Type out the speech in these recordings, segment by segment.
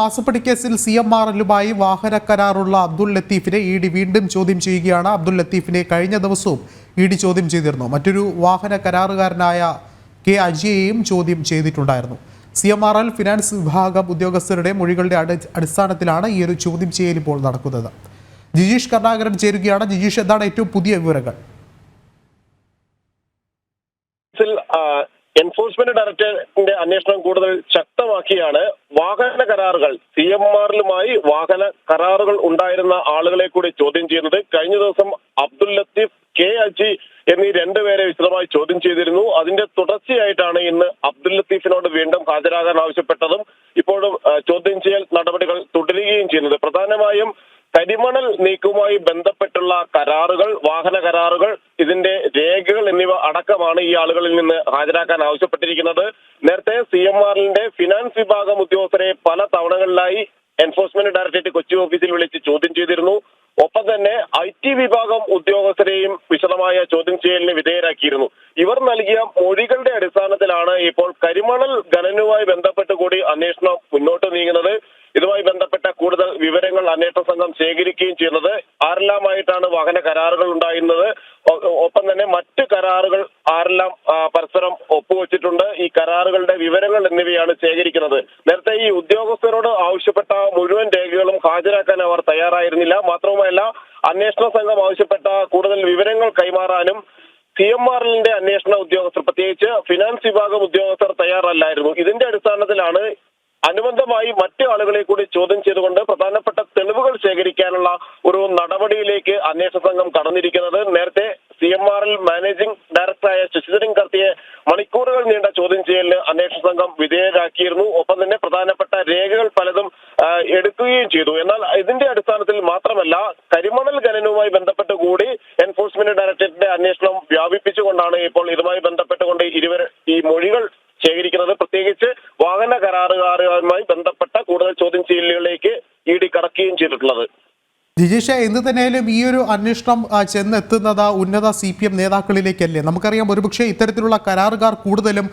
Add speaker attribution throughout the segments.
Speaker 1: മാസപ്പടി കേസിൽ C M R എല്ലുമായി വാഹന കരാറുള്ള അബ്ദുൾ ലത്തീഫിനെ ഇ ഡി വീണ്ടും ചോദ്യം ചെയ്യുകയാണ്. അബ്ദുൾ ലത്തീഫിനെ കഴിഞ്ഞ ദിവസവും ഇ ഡി ചോദ്യം ചെയ്തിരുന്നു. മറ്റൊരു വാഹന കരാറുകാരനായ കെ അജിയെയും ചോദ്യം ചെയ്തിട്ടുണ്ടായിരുന്നു. C M R L finance വിഭാഗം ഉദ്യോഗസ്ഥരുടെ മൊഴികളുടെ അടി- അടിസ്ഥാനത്തിലാണ് ഈ ഒരു ചോദ്യം ചെയ്യൽ ഇപ്പോൾ നടക്കുന്നത്. ജിജീഷ് കരുണാകരൻ ചേരുകയാണ്. ജിജീഷ് എന്താണ് ഏറ്റവും പുതിയ വിവരങ്ങൾ?
Speaker 2: എൻഫോഴ്സ്മെന്റ് ഡയറക്ടറേറ്റിന്റെ അന്വേഷണം കൂടുതൽ ശക്തമാക്കിയാണ് വാഹന കരാറുകൾ. സി എം ആറിലുമായി വാഹന കരാറുകൾ ഉണ്ടായിരുന്ന ആളുകളെ കൂടി ചോദ്യം ചെയ്യുന്നത്. കഴിഞ്ഞ ദിവസം അബ്ദുൽ ലത്തീഫ് കെ അജി എന്നീ രണ്ടുപേരെ വിശദമായി ചോദ്യം ചെയ്തിരുന്നു. അതിന്റെ തുടർച്ചയായിട്ടാണ് ഇന്ന് അബ്ദുൽ ലത്തീഫിനോട് വീണ്ടും ഹാജരാകാൻ ആവശ്യപ്പെട്ടതും ഇപ്പോഴും ചോദ്യം ചെയ്യൽ നടപടികൾ തുടരുകയും ചെയ്യുന്നത്. പ്രധാനമായും കരിമണൽ നീക്കവുമായി ബന്ധപ്പെട്ടുള്ള കരാറുകൾ വാഹന കരാറുകൾ ഇതിന്റെ രേഖകൾ എന്നിവ അടക്കമാണ് ഈ ആളുകളിൽ നിന്ന് ഹാജരാക്കാൻ ആവശ്യപ്പെട്ടിരിക്കുന്നത്. നേരത്തെ സി എം ആറിന്റെ ഫിനാൻസ് വിഭാഗം ഉദ്യോഗസ്ഥരെ പല തവണകളിലായി എൻഫോഴ്സ്മെന്റ് ഡയറക്ടറേറ്റ് കൊച്ചി ഓഫീസിൽ വിളിച്ച് ചോദ്യം ചെയ്തിരുന്നു. ഒപ്പം തന്നെ ഐ ടി വിഭാഗം ഉദ്യോഗസ്ഥരെയും വിശദമായ ചോദ്യം ചെയ്യലിന് വിധേയരാക്കിയിരുന്നു. ഇവർ നൽകിയ മൊഴികളുടെ അടിസ്ഥാനത്തിലാണ് ഇപ്പോൾ കരിമണൽ ഖനനവുമായി ബന്ധപ്പെട്ട് കൂടി അന്വേഷണം മുന്നോട്ട് നീങ്ങുന്നത്. ഇതുമായി ബന്ധപ്പെട്ട കൂടുതൽ വിവരങ്ങൾ അന്വേഷണ സംഘം ശേഖരിക്കുകയും ചെയ്യുന്നത് ആരെല്ലാമായിട്ടാണ് വാഹന കരാറുകൾ ഉണ്ടായിരുന്നത്. ഒപ്പം തന്നെ മറ്റ് കരാറുകൾ ആരെല്ലാം പരസ്പരം ഒപ്പുവെച്ചിട്ടുണ്ട്. ഈ കരാറുകളുടെ വിവരങ്ങൾ എന്നിവയാണ് ശേഖരിക്കുന്നത്. നേരത്തെ ഈ ഉദ്യോഗസ്ഥരോട് ആവശ്യപ്പെട്ട മുഴുവൻ രേഖകളും ഹാജരാക്കാൻ അവർ തയ്യാറായിരുന്നില്ല. മാത്രവുമല്ല അന്വേഷണ സംഘം ആവശ്യപ്പെട്ട കൂടുതൽ വിവരങ്ങൾ കൈമാറാനും സി എം എല്ലിന്റെ അന്വേഷണ ഉദ്യോഗസ്ഥർ പ്രത്യേകിച്ച് ഫിനാൻസ് വിഭാഗം ഉദ്യോഗസ്ഥർ തയ്യാറല്ലായിരുന്നു. ഇതിന്റെ അടിസ്ഥാനത്തിലാണ് അനുബന്ധമായി മറ്റു ആളുകളെ കൂടി ചോദ്യം ചെയ്തുകൊണ്ട് പ്രധാനപ്പെട്ട തെളിവുകൾ ശേഖരിക്കാനുള്ള ഒരു നടപടിയിലേക്ക് അന്വേഷണ സംഘം കടന്നിരിക്കുന്നത്. നേരത്തെ C M R L managing ഡയറക്ടറായ ശശിധരൻ കർത്തിയെ മണിക്കൂറുകൾ നീണ്ട ചോദ്യം ചെയ്യലിന് അന്വേഷണ സംഘം വിധേയരാക്കിയിരുന്നു. ഒപ്പം തന്നെ പ്രധാനപ്പെട്ട രേഖകൾ പലതും എടുക്കുകയും ചെയ്തു. എന്നാൽ ഇതിന്റെ അടിസ്ഥാനത്തിൽ മാത്രമല്ല കരിമണൽ ഖനനവുമായി ബന്ധപ്പെട്ട് കൂടി എൻഫോഴ്സ്മെന്റ് ഡയറക്ടറേറ്റിന്റെ അന്വേഷണം വ്യാപിപ്പിച്ചുകൊണ്ടാണ് ഇപ്പോൾ ഇതുമായി ബന്ധപ്പെട്ടുകൊണ്ട് ഇരുവർ ഈ മൊഴികൾ ശേഖരിക്കുന്നത്. പ്രത്യേകിച്ച് വാഹന കരാറുകാരുമായി ബന്ധപ്പെട്ട കൂടുതൽ ചോദ്യം ചെയ്യലുകളിലേക്ക് ഇ ഡി കടക്കുകയും ചെയ്തിട്ടുള്ളത്.
Speaker 1: ജിജീഷ എന്ത് തന്നെയായാലും ഈ ഒരു അന്വേഷണം ചെന്നെത്തുന്നത് ഉന്നത സി പി എം നേതാക്കളിലേക്കല്ലേ? നമുക്കറിയാം ഒരുപക്ഷെ ഇത്തരത്തിലുള്ള കരാറുകാർ കൂടുതലും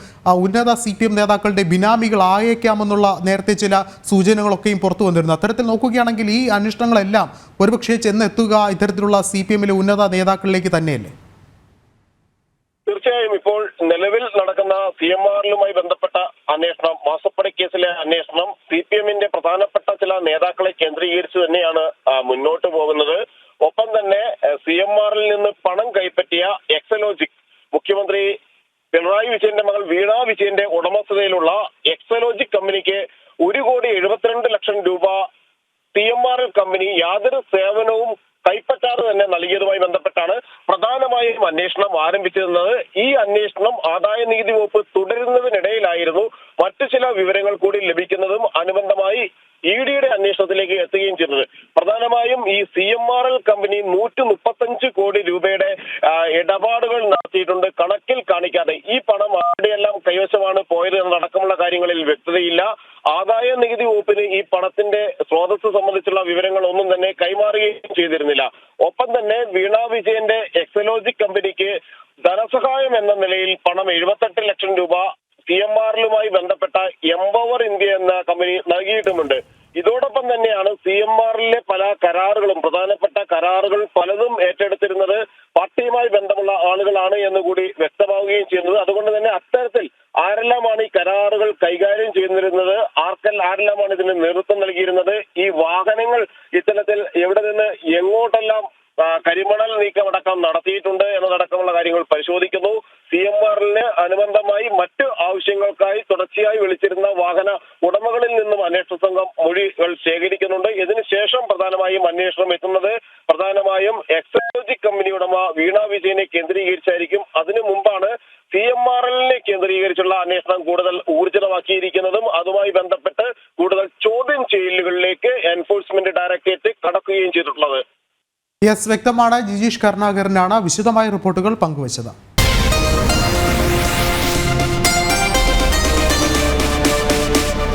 Speaker 1: ഉന്നത സി പി എം നേതാക്കളുടെ ബിനാമികളായേക്കാമെന്നുള്ള നേരത്തെ ചില സൂചനകളൊക്കെയും പുറത്തു വന്നിരുന്നു. അത്തരത്തിൽ നോക്കുകയാണെങ്കിൽ ഈ അന്വേഷണങ്ങളെല്ലാം ഒരുപക്ഷെ ചെന്നെത്തുക ഇത്തരത്തിലുള്ള സി പി എമ്മിലെ ഉന്നത നേതാക്കളിലേക്ക് തന്നെയല്ലേ?
Speaker 2: തീർച്ചയായും ഇപ്പോൾ നിലവിൽ നടക്കുന്ന സി എം ആറിലുമായി ബന്ധപ്പെട്ട അന്വേഷണം മാസപ്പടി കേസിലെ അന്വേഷണം സി പി എമ്മിന്റെ പ്രധാനപ്പെട്ട ചില നേതാക്കളെ കേന്ദ്രീകരിച്ച് തന്നെയാണ് മുന്നോട്ട് പോകുന്നത്. ഒപ്പം തന്നെ സി എം ആറിൽ നിന്ന് പണം കൈപ്പറ്റിയ എക്സലോജിക് മുഖ്യമന്ത്രി പിണറായി വിജയന്റെ മകൾ വീണ വിജയന്റെ ഉടമസ്ഥതയിലുള്ള എക്സലോജിക് കമ്പനിക്ക് ഒരു കോടി എഴുപത്തിരണ്ട് ലക്ഷം രൂപ C M R L company യാതൊരു സേവനവും കൈപ്പറ്റാതെ തന്നെ നൽകിയതുമായി ബന്ധപ്പെട്ടാണ് പ്രധാനമായും അന്വേഷണം ആരംഭിച്ചിരുന്നത്. ഈ അന്വേഷണം ആദായ നികുതി വകുപ്പ് തുടരുന്നതിനിടയിലായിരുന്നു മറ്റു ചില വിവരങ്ങൾ കൂടി ലഭിക്കുന്നതും അനുബന്ധമായി ഇ ഡിയുടെ അന്വേഷണത്തിലേക്ക് എത്തുകയും ചെയ്തത്. പ്രധാനമായും ഈ C M R L company നൂറ്റി മുപ്പത്തഞ്ച് കോടി രൂപയുടെ ഇടപാടുകൾ നടത്തിയിട്ടുണ്ട്. കണക്കിൽ കാണിക്കാതെ ഈ പണം ആരുടെയെല്ലാം കൈവശമാണ് പോയത് എന്നടക്കമുള്ള കാര്യങ്ങളിൽ വ്യക്തതയില്ല. ആദായ നികുതി വകുപ്പിന് ഈ പണത്തിന്റെ സ്രോതസ് സംബന്ധിച്ചുള്ള വിവരങ്ങൾ ഒന്നും തന്നെ കൈമാറുകയും ചെയ്തിരുന്നില്ല. ഒപ്പം തന്നെ വീണ വിജയന്റെ എക്സലോജിക് കമ്പനിക്ക് ധനസഹായം എന്ന നിലയിൽ പണം എഴുപത്തെട്ട് ലക്ഷം രൂപ സി എം ആറിലുമായി ബന്ധപ്പെട്ട എംപവർ ഇന്ത്യ എന്ന കമ്പനി നൽകിയിട്ടുമുണ്ട്. ഇതോടൊപ്പം തന്നെയാണ് സി എം ആറിലെ പല കരാറുകളും പ്രധാനപ്പെട്ട കരാറുകൾ പലതും ഏറ്റെടുത്തിരുന്നത് പാർട്ടിയുമായി ബന്ധമുള്ള ആളുകളാണ് എന്ന് കൂടി വ്യക്തമാവുകയും ചെയ്യുന്നത്. അതുകൊണ്ട് തന്നെ അത്തരത്തിൽ ആരെല്ലാമാണ് ഈ കരാറുകൾ കൈകാര്യം ചെയ്തിരുന്നത്? ആർക്കെല്ലാം ആരെല്ലാമാണ് ഇതിന് നേതൃത്വം നൽകിയിരുന്നത്? ഈ വാഹനങ്ങൾ ഇത്തരത്തിൽ എവിടെ നിന്ന് എങ്ങോട്ടെല്ലാം കരിമണൽ നീക്കമടക്കം നടത്തിയിട്ടുണ്ട് എന്നതടക്കമുള്ള കാര്യങ്ങൾ പരിശോധിക്കുന്നു. സി എം ആറിന് അനുബന്ധമായി മറ്റ് ആവശ്യങ്ങൾക്കായി തുടർച്ചയായി വിളിച്ചിരുന്ന വാഹന ഉടമകളിൽ നിന്നും അന്വേഷണ സംഘം മൊഴികൾ ശേഖരിക്കുന്നുണ്ട്. ഇതിനുശേഷം പ്രധാനമായും അന്വേഷണം എത്തുന്നത് പ്രധാനമായും എക്സോളജി കമ്പനി ഉടമ വീണ വിജയനെ കേന്ദ്രീകരിച്ചായിരിക്കും. അതിനു മുമ്പാണ് സി എം ആർ എല്ലിനെ കേന്ദ്രീകരിച്ചുള്ള അന്വേഷണം കൂടുതൽ ഊർജിതമാക്കിയിരിക്കുന്നതും അതുമായി ബന്ധപ്പെട്ട് കൂടുതൽ ചോദ്യം ചെയ്യലുകളിലേക്ക് എൻഫോഴ്സ്മെന്റ് ഡയറക്ടറേറ്റ് കടക്കുകയും ചെയ്തിട്ടുള്ളത്.
Speaker 1: യെസ് വ്യക്തമാണ്. ജിജീഷ് കരുണാകരനാണ് വിശദമായ റിപ്പോർട്ടുകൾ പങ്കുവച്ചത്.